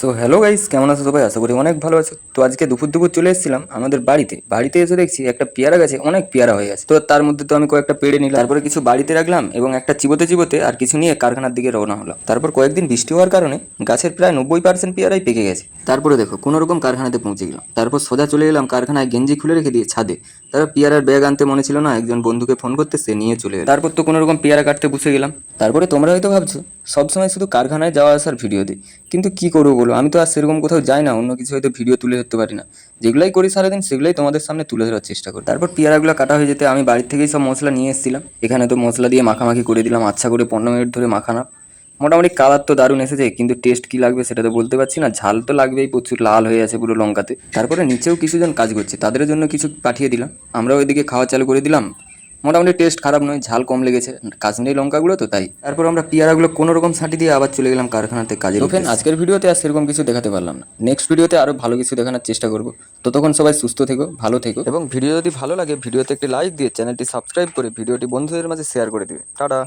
So hello guys কেমন আছো সবাই? আশা করি অনেক ভালো আছো। তো আজকে দুপুর দুপুর চলে এসেছিলাম আমাদের বাড়িতে। বাড়িতে এসে দেখছি একটা পেয়ারা গাছে অনেক পেয়ারা হয়ে গেছে তো তার মধ্যে তো আমি কয়েকটা পেড়ে নিলাম। তারপরে কিছু বাড়িতে রাখলাম এবং একটা চিবোতে চিবোতে আর কিছু নিয়ে কারখানার দিকে রওনা হলাম। তারপর কয়েকদিন বৃষ্টি হওয়ার কারণে গাছের প্রায় নব্বই পার্সেন্ট পেয়ারাই পেকে গেছে। তারপরে দেখো, কোনো রকম কারখানাতে পৌঁছে গেলাম। তারপর সোজা চলে এলাম কারখানায় গেঞ্জি খুলে রেখে দিয়ে ছাদে। তারপর পেয়ারার ব্যাগ আনতে মনে ছিল না, একজন বন্ধুকে ফোন করতে, সে নিয়ে চলে তারপর তো কোনো রকম পেয়ারা কাটতে বসে গেলাম। তারপরে তোমরা হয়তো ভাবছ সবসময় শুধু কারখানায় যাওয়া আসার ভিডিও দিই। কিন্তু কি করব বলো? আমি তো আর সেরকম কোথাও যাই না, অন্য কিছু হয়তো ভিডিও তুলে ধরতে পারি না। যেগুলাই করি সারাদিন, সেগুলাই তোমাদের সামনে তুলে ধরার চেষ্টা করি। তারপর পেয়ারাগুলো কাটা হয়ে যেতে আমি বাড়ির থেকেই সব মশলা নিয়ে এসেছিলাম। এখানে তো মশলা দিয়ে মাখামাখি করে দিলাম আচ্ছা করে পনেরো মিনিট ধরে মাখানো মোটামুটি কালার তো দারুণ এসেছে, কিন্তু টেস্ট কি লাগবে সেটা তো বলতে পারছি না। ঝাল তো লাগবেই প্রচুর, লাল হয়ে আছে পুরো লঙ্কাতে। তারপরে নিচেও কিছুজন কাজ করছে, তাদের জন্য কিছু পাঠিয়ে দিলাম। আমরাও ওইদিকে খাওয়া চালু করে দিলাম। মোটামুটি টেস্ট খারাপ নয় ঝাল কম লেগেছে কাশ্মীরি লঙ্কাগুলো তো তাই। তারপর আমরা পেয়ারাগুলো কোনো রকম ছাঁটি দিয়ে আবার চলে গেলাম কারখানাতে কাজে ওখানে আজকের ভিডিওতে আর সেরকম কিছু দেখাতে পারলাম না। নেক্সট ভিডিওতে আরও ভালো কিছু দেখানোর চেষ্টা করব। ততক্ষণ সবাই সুস্থ থেকো ভালো থেকো। এবং ভিডিও যদি ভালো লাগে ভিডিওতে একটি লাইক দিয়ে চ্যানেলটি সাবস্ক্রাইব করে ভিডিওটি বন্ধুদের মাঝে শেয়ার করে দিবে। টাটা।